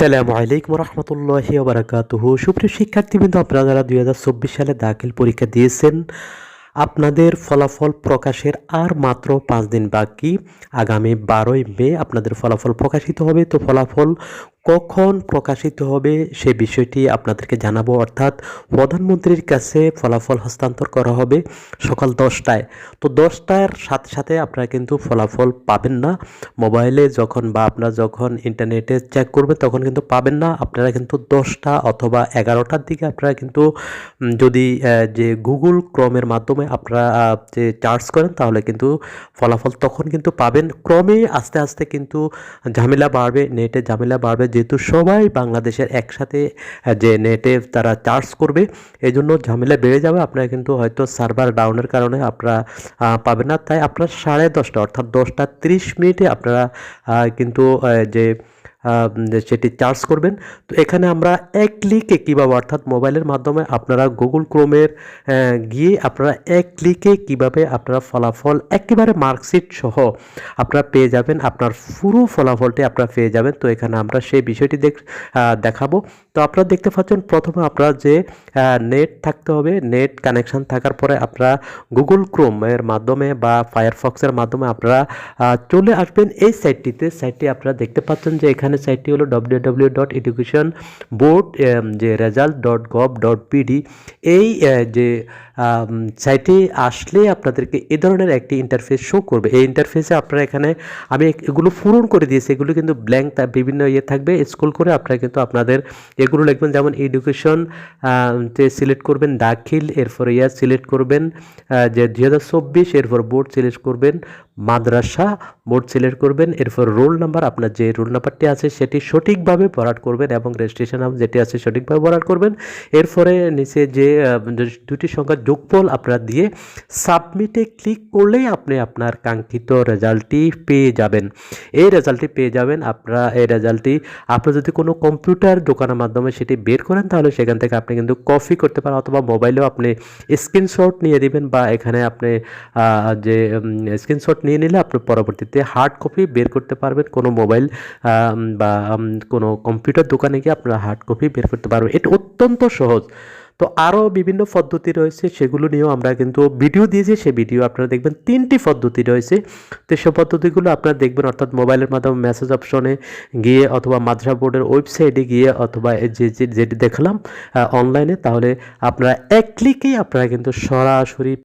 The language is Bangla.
আসসালামু আলাইকুম রহমতুল্লাহি ওবরাকাতুহু সুপ্রিয় শিক্ষার্থীবৃন্দ, আপনারা যারা দুই হাজার চব্বিশ সালে দাখিল পরীক্ষা দিয়েছেন, আপনাদের ফলাফল প্রকাশের আর মাত্র পাঁচ দিন বাকি। আগামী বারোই মে আপনাদের ফলাফল প্রকাশিত হবে। তো ফলাফল কখন প্রকাশিত হবে সে বিষয়টি আপনাদেরকে জানাব। অর্থাৎ প্রধানমন্ত্রীর কাছে ফলাফল হস্তান্তর করা হবে সকাল দশটায়। তো দশটার সাথে সাথে আপনারা কিন্তু ফলাফল পাবেন না। মোবাইলে যখন বা আপনারা যখন ইন্টারনেটে চেক করবেন, তখন কিন্তু পাবেন না। আপনারা কিন্তু দশটা অথবা এগারোটার দিকে আপনারা কিন্তু যদি যে গুগল ক্রমের মাধ্যমে আপনারা যে চার্জ করেন, তাহলে কিন্তু ফলাফল তখন কিন্তু পাবেন। ক্রমে আস্তে আস্তে কিন্তু ঝামেলা বাড়বে, নেটে ঝামেলা বাড়বে। যেহেতু সবাই বাংলাদেশের একসাথে যে নেটে তারা চার্জ করবে এই জন্য ঝামেলা বেড়ে যাবে। আপনারা কিন্তু হয়তো সার্ভার ডাউনের কারণে আপনারা পাবেন না। তাই আপনার সাড়ে দশটা অর্থাৎ দশটা তিরিশ মিনিটে আপনারা কিন্তু যে সেটি চার্জ করবেন। তো এখানে আমরা এক ক্লিকে কীভাবে অর্থাৎ মোবাইলের মাধ্যমে আপনারা গুগল ক্রোমের গিয়ে আপনারা এক ক্লিকে কীভাবে আপনারা ফলাফল একেবারে মার্কশিট সহ আপনারা পেয়ে যাবেন। আপনার পুরো ফলাফলটি আপনারা পেয়ে যাবেন। তো এখানে আমরা সেই বিষয়টি দেখ দেখাবো। তো আপনারা দেখতে পাচ্ছেন, প্রথমে আপনারা যে নেট থাকতে হবে নেট কানেকশন থাকার পরে আপনারা গুগল ক্রোমের মাধ্যমে বা ফায়ারফক্সের মাধ্যমে আপনারা চলে আসবেন। এই সাইটটিতে সাইটটি আপনারা দেখতে পাচ্ছেন যে এখানে সাইটটি হলো W W dot education board যে result dot gov dot P D এই যে সাইটে আসলে আপনাদেরকে এ ধরনের একটি ইন্টারফেস শো করবে। এই ইন্টারফেসে আপনারা এখানে আমি এগুলো পূরণ করে দিয়েছি। এগুলো কিন্তু ব্ল্যাঙ্ক বিভিন্ন ইয়ে থাকবে। স্কুল করে আপনারা কিন্তু আপনাদের এগুলো লিখবেন। যেমন এডুকেশন তে সিলেক্ট করবেন দাখিল, এরপর ইয়ার সিলেক্ট করবেন যে দুই হাজার চব্বিশ, এরপর বোর্ড সিলেক্ট করবেন, মাদ্রাসা বোর্ড সিলেক্ট করবেন, এরপর রোল নাম্বার আপনার যে রোল নাম্বারটি আছে সেটি সঠিকভাবে ভরাট করবেন এবং রেজিস্ট্রেশন নাম যেটি আছে সঠিকভাবে ভরাট করবেন। এরপরে নিচে যে যে দুটি সংখ্যার যোগফল আপনারা দিয়ে সাবমিটে ক্লিক করলেই আপনি আপনার কাঙ্ক্ষিত রেজাল্টটি পেয়ে যাবেন। এই রেজাল্টটি পেয়ে যাবেন আপনারা, এই রেজাল্টটি আপনার যদি কোনো কম্পিউটার দোকানের মাধ্যমে সেটি বের করেন, তাহলে সেখান থেকে আপনি কিন্তু কপি করতে পারেন অথবা মোবাইলেও আপনি স্ক্রিনশট নিয়ে দিবেন বা এখানে আপনি যে স্ক্রিনশট নিয়ে নিলে আপনি পরবর্তীতে হার্ড কপি বের করতে পারবেন। কোনো মোবাইল বা কোনো কম্পিউটার দোকানে গিয়ে আপনারা হার্ড কপি বের করতে পারবেন। এটা অত্যন্ত সহজ। তো আরও বিভিন্ন পদ্ধতি রয়েছে, সেগুলো নিয়েও আমরা কিন্তু ভিডিও দিয়েছি। সেই ভিডিও আপনারা দেখবেন তিনটি পদ্ধতি রয়েছে। তো সে পদ্ধতিগুলো আপনারা দেখবেন, অর্থাৎ মোবাইলের মাধ্যমে মেসেজ অপশনে গিয়ে অথবা মাদ্রাসা বোর্ডের ওয়েবসাইটে গিয়ে অথবা যে- যেটি দেখলাম অনলাইনে তাহলে আপনারা এক ক্লিকেই আপনারা কিন্তু সরাসরি